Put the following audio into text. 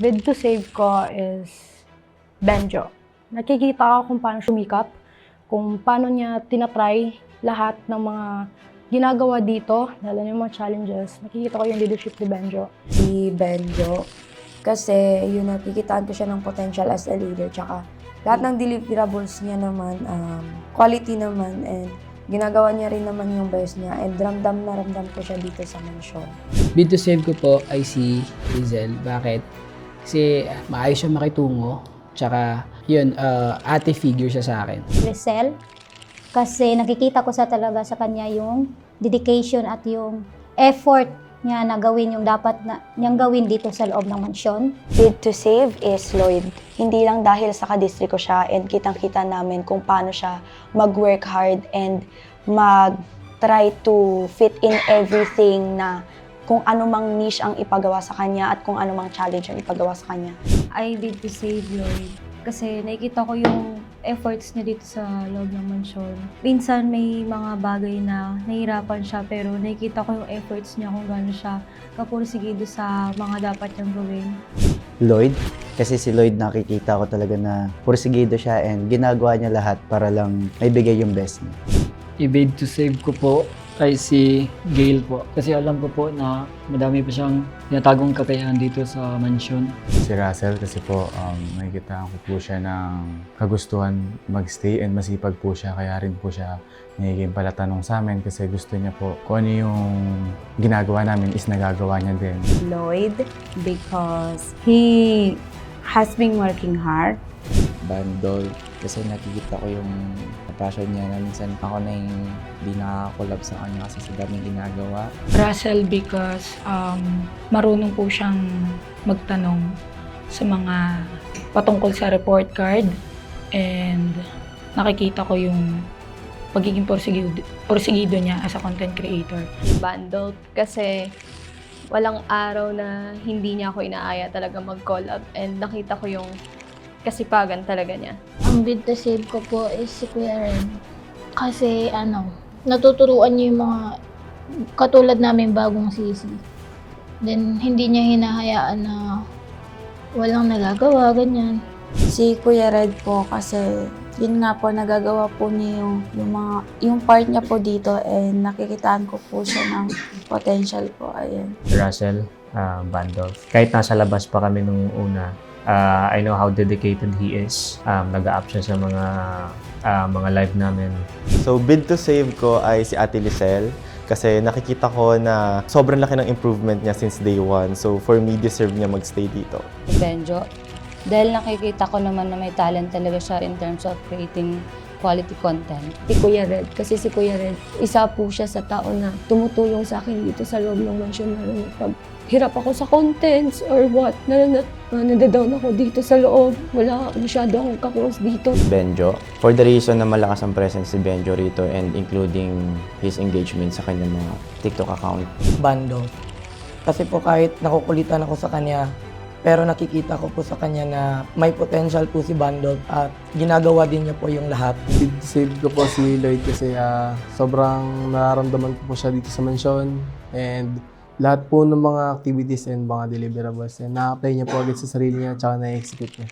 bid to save ko is Benjo. Nakikita ko kung paano sumikap, kung paano niya tinatry lahat ng mga ginagawa dito, lalo na yung mga challenges. Nakikita ko yung leadership ni Benjo. si Benjo. Kasi yun, nakikitaan ko siya ng potential as a leader. Tsaka lahat ng deliverables niya naman, um, quality naman, and ginagawa niya rin naman yung best niya. And ramdam na ramdam ko siya dito sa mansyon. Bid to save ko po ay si Rizel. Bakit? Kasi maayos siya makitungo. Tsaka, yun, uh, ate figure siya sa akin. Rizal kasi nakikita ko sa talaga sa kanya yung dedication at yung effort niya na gawin yung dapat na niyang gawin dito sa loob ng mansyon. bid to save is Lloyd. Hindi lang dahil sa kadistrito siya and kitang-kita namin kung paano siya mag-work hard and mag-try to fit in everything na kung ano mang niche ang ipagawa sa kanya at kung ano mang challenge ang ipagawa sa kanya. I did to save Lloyd. Kasi nakikita ko yung efforts niya dito sa loob ng mansyon. Minsan may mga bagay na nahihirapan siya pero nakikita ko yung efforts niya kung gaano siya kapursigido sa mga dapat niyang gawin. Lloyd. Kasi si Lloyd nakikita ko talaga na pursigido siya and ginagawa niya lahat para lang maibigay yung best niya. i-bid to save ko po ay si Gail po. Kasi alam ko po na madami pa siyang tinatagong kakayahan dito sa mansyon. Si Russell kasi po um, nakikita ko po siya ng kagustuhan magstay and masipag po siya kaya rin po siya nagiging palatanong sa amin kasi gusto niya po kung ano yung ginagawa namin is nagagawa niya din. Lloyd because he has been working hard. Bandol kasi nakikita ko yung passion niya na minsan ako na yung hindi nakakulab sa kanya kasi sa daming ginagawa. Russell because um, marunong po siyang magtanong sa mga patungkol sa report card and nakikita ko yung pagiging porsigido, porsigido niya as a content creator. Bundled kasi walang araw na hindi niya ako inaaya talaga mag-collab and nakita ko yung kasipagan talaga niya. Ang bid to save ko po is si Kuya Ren. Kasi ano, natuturuan niya yung mga katulad namin bagong sisi. Then hindi niya hinahayaan na walang nagagawa, ganyan. Si Kuya Red po kasi yun nga po, nagagawa po niya yung, yung, mga, yung part niya po dito and nakikitaan ko po siya ng potential po. Ayan. Russell uh, Bandolf. Kahit nasa labas pa kami nung una, uh, I know how dedicated he is. Um, nag-up siya sa mga uh, mga live namin. So, bid to save ko ay si Ate Lisel kasi nakikita ko na sobrang laki ng improvement niya since day one. So, for me, deserve niya magstay dito. Benjo. Dahil nakikita ko naman na may talent talaga siya in terms of creating quality content. Si Kuya Red, kasi si Kuya Red, isa po siya sa tao na tumutulong sa akin dito sa loob ng mansion na pag hirap ako sa contents or what, na, na, na, nadadown ako dito sa loob. Wala masyado akong kaklose dito. Benjo. For the reason na malakas ang presence ni Benjo rito and including his engagement sa kanyang mga TikTok account. Bando. Kasi po kahit nakukulitan ako sa kanya, pero nakikita ko po sa kanya na may potential po si Bando at ginagawa din niya po yung lahat. Save ko po si Lloyd kasi ah, sobrang nararamdaman ko po siya dito sa mansyon. And lahat po ng mga activities and mga deliverables, eh, na-apply niya po agad sa sarili niya at na-execute niya.